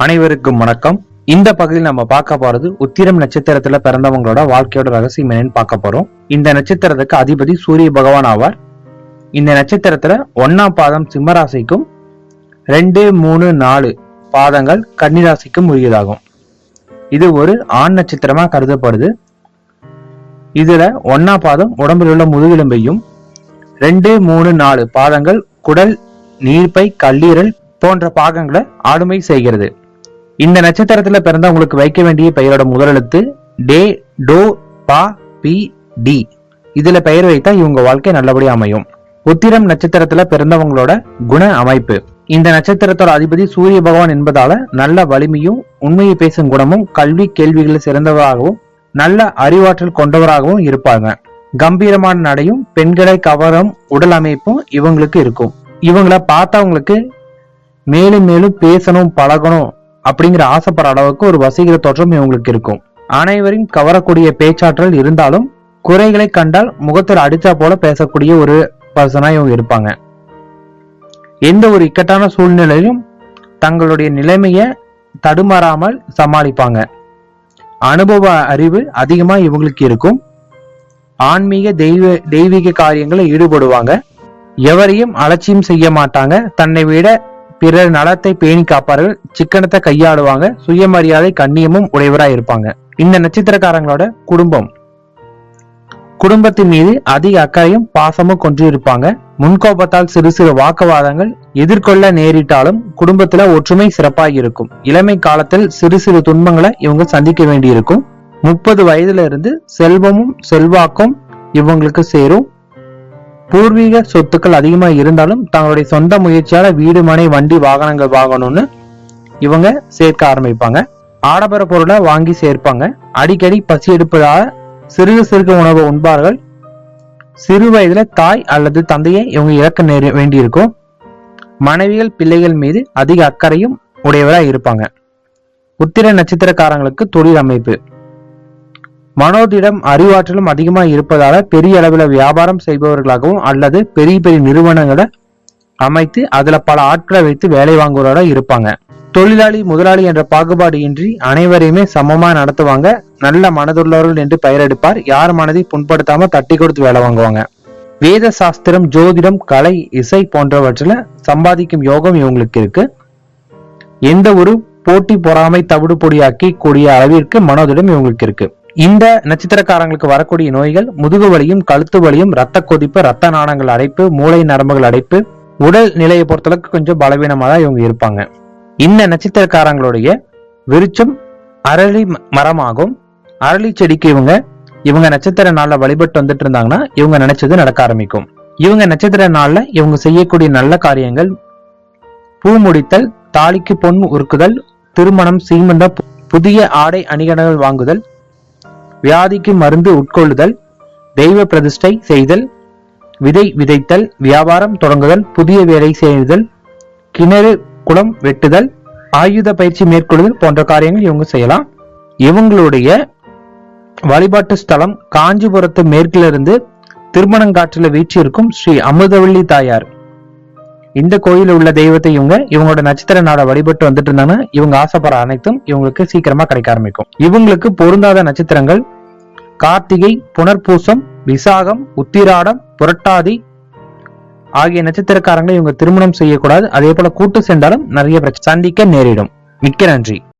அனைவருக்கும் வணக்கம். இந்த பகுதியில் நம்ம பார்க்க போறது உத்திரம் நட்சத்திரத்துல பிறந்தவங்களோட வாழ்க்கையோட ரகசியம் என்னன்னு பார்க்க போறோம். இந்த நட்சத்திரத்துக்கு அதிபதி சூரிய பகவான் ஆவார். இந்த நட்சத்திரத்துல ஒன்னாம் பாதம் சிம்மராசிக்கும் ரெண்டு மூணு நாலு பாதங்கள் கன்னிராசிக்கும் உரியதாகும். இது ஒரு ஆண் நட்சத்திரமா கருதப்படுது. இதுல ஒன்னாம் பாதம் உடம்பில் உள்ள முதுகெலும்பையும் ரெண்டு மூணு நாலு பாதங்கள் குடல் நீர்ப்பை கல்லீரல் போன்ற பாகங்களை ஆளுமை செய்கிறது. இந்த நட்சத்திரத்துல பிறந்தவங்களுக்கு வைக்க வேண்டிய பெயரோட முதலெழுத்து டே டோ பா பி டி. இதுல பெயர் வைத்தா இவங்க வாழ்க்கை நல்லபடியா அமையும். உத்திரம் நட்சத்திரத்துல பிறந்தவங்களோட குண அமைப்பு. இந்த நட்சத்திரத்தோட அதிபதி சூரிய பகவான் என்பதால நல்ல வலிமையும் உண்மையை பேசும் குணமும் கல்வி கேள்விகளில் சிறந்தவராகவும் நல்ல அறிவாற்றல் கொண்டவராகவும் இருப்பாங்க. கம்பீரமான நடையும் பெண்களை கவரும் உடல் அமைப்பும் இவங்களுக்கு இருக்கும். இவங்கள பார்த்தவங்களுக்கு மேலும் மேலும் பேசணும் பழகணும் அப்படிங்கிற ஆசைப்படுற அளவுக்கு ஒரு வசீகர தோற்றம் இவங்களுக்கு இருக்கும். அனைவரையும் கவரக்கூடிய பேச்சாற்றல் இருந்தாலும் குறைகளை கண்டால் முகத்தில் அடிச்சா போல பேசக்கூடிய ஒரு பர்சனா இவங்க இருப்பாங்க. எந்த ஒரு இக்கட்டான சூழ்நிலையிலும் தங்களுடைய நிலைமையை தடுமாறாமல் சமாளிப்பாங்க. அனுபவ அறிவு அதிகமா இவங்களுக்கு இருக்கும். ஆன்மீக தெய்வ தெய்வீக காரியங்களில் ஈடுபடுவாங்க. எவரையும் அலட்சியம் செய்ய மாட்டாங்க. தன்னை விட பிறர் நலத்தை பேணி காப்பார்கள் சிக்கனத்தை கையாளுவாங்க சுயமரியாதை கண்ணியமும் உடையவராய் இருப்பாங்க. இந்த நட்சத்திரக்காரங்களோட குடும்பம். குடும்பத்தின் மீது அதிக அக்கறையும் பாசமும் கொன்றிருப்பாங்க இருப்பாங்க. முன்கோபத்தால் சிறு சிறு வாக்குவாதங்கள் எதிர்கொள்ள நேரிட்டாலும் குடும்பத்துல ஒற்றுமை சிறப்பாக இருக்கும். இளமை காலத்தில் சிறு சிறு துன்பங்களை இவங்க சந்திக்க வேண்டியிருக்கும். முப்பது வயதுல இருந்து செல்வமும் செல்வாக்கும் இவங்களுக்கு சேரும். பூர்வீக சொத்துக்கள் அதிகமாக இருந்தாலும் தங்களுடைய சொந்த முயற்சியால் வீடு மனை வண்டி வாகனங்கள் வாங்கணும்னு இவங்க சேர்க்க ஆரம்பிப்பாங்க. ஆடம்பர பொருளை வாங்கி சேர்ப்பாங்க. அடிக்கடி பசி எடுப்பதால் சிறுக சிறுக உணவு உண்பார்கள். சிறு வயதுல தாய் அல்லது தந்தையை இவங்க இழக்க நேர வேண்டியிருக்கும். மனைவிகள் பிள்ளைகள் மீது அதிக அக்கறையும் உடையவராக இருப்பாங்க. உத்திர நட்சத்திரக்காரங்களுக்கு தொழில் அமைப்பு. மனோதிடம் அறிவாற்றலும் அதிகமாக இருப்பதால பெரிய அளவில் வியாபாரம் செய்பவர்களாகவும் அல்லது பெரிய பெரிய நிறுவனங்களை அமைத்து அதுல பல ஆட்களை வைத்து வேலை வாங்குவதோட இருப்பாங்க. தொழிலாளி முதலாளி என்ற பாகுபாடு இன்றி அனைவரையுமே சமமா நடத்துவாங்க. நல்ல மனதுள்ளவர்கள் என்று பெயரெடுப்பார் யார் மனதை புண்படுத்தாம தட்டி கொடுத்து வேலை வாங்குவாங்க. வேத சாஸ்திரம் ஜோதிடம் கலை இசை போன்றவற்றில் சம்பாதிக்கும் யோகம் இவங்களுக்கு இருக்கு. எந்த ஒரு போட்டி பொறாமை தவிடு பொடியாக்கி கூடிய அளவிற்கு மனோதிடம் இவங்களுக்கு இருக்கு. இந்த நட்சத்திரக்காரங்களுக்கு வரக்கூடிய நோய்கள் முதுகு வலியும் கழுத்து வலியும் ரத்த கொதிப்பு ரத்த நாணங்கள் அடைப்பு மூளை நரம்புகள் அடைப்பு உடல் நிலையை பொறுத்தளவுக்கு கொஞ்சம் பலவீனமா தான் இவங்க இருப்பாங்க. இந்த நட்சத்திரக்காரங்களுடைய விருச்சம் அரளி மரமாகும். அரளி செடிக்கு இவங்க இவங்க நட்சத்திர நாள்ல வழிபட்டு வந்துட்டு இருந்தாங்கன்னா இவங்க நினைச்சது நடக்க ஆரம்பிக்கும். இவங்க நட்சத்திர நாள்ல இவங்க செய்யக்கூடிய நல்ல காரியங்கள் பூ முடித்தல் தாலிக்கு பொன் உருக்குதல் திருமணம் சீமந்த புதிய ஆடை அணிகடங்கள் வாங்குதல் வியாதிக்கு மருந்து உட்கொள்ளுதல் தெய்வ பிரதிஷ்டை செய்தல் விதை விதைத்தல் வியாபாரம் தொடங்குதல் புதிய வேலை செய்தல் கிணறு குளம் வெட்டுதல் ஆயுத பயிற்சி மேற்கொள்ளுதல் போன்ற காரியங்கள் இவங்க செய்யலாம். இவங்களுடைய வழிபாட்டு ஸ்தலம் காஞ்சிபுரத்து மேற்கிலிருந்து திருமணங்காற்றில் வீற்றிருக்கும் ஸ்ரீ அமுதவள்ளி தாயார். இந்த கோயிலில் உள்ள தெய்வத்தை இவங்க இவங்களோட நட்சத்திர நாட வழிபட்டு வந்துட்டு இருந்தாங்கன்னா இவங்க ஆசைப்படுற அனைத்தும் இவங்களுக்கு சீக்கிரமா கிடைக்க ஆரம்பிக்கும். இவங்களுக்கு பொருந்தாத நட்சத்திரங்கள் கார்த்திகை புனர்பூசம் விசாகம் உத்திராடம் புரட்டாதி ஆகிய நட்சத்திரக்காரங்களை இவங்க திருமணம் செய்யக்கூடாது. அதே போல கூட்டு சென்றாலும் நிறைய சந்திக்க நேரிடும். மிக்க நன்றி.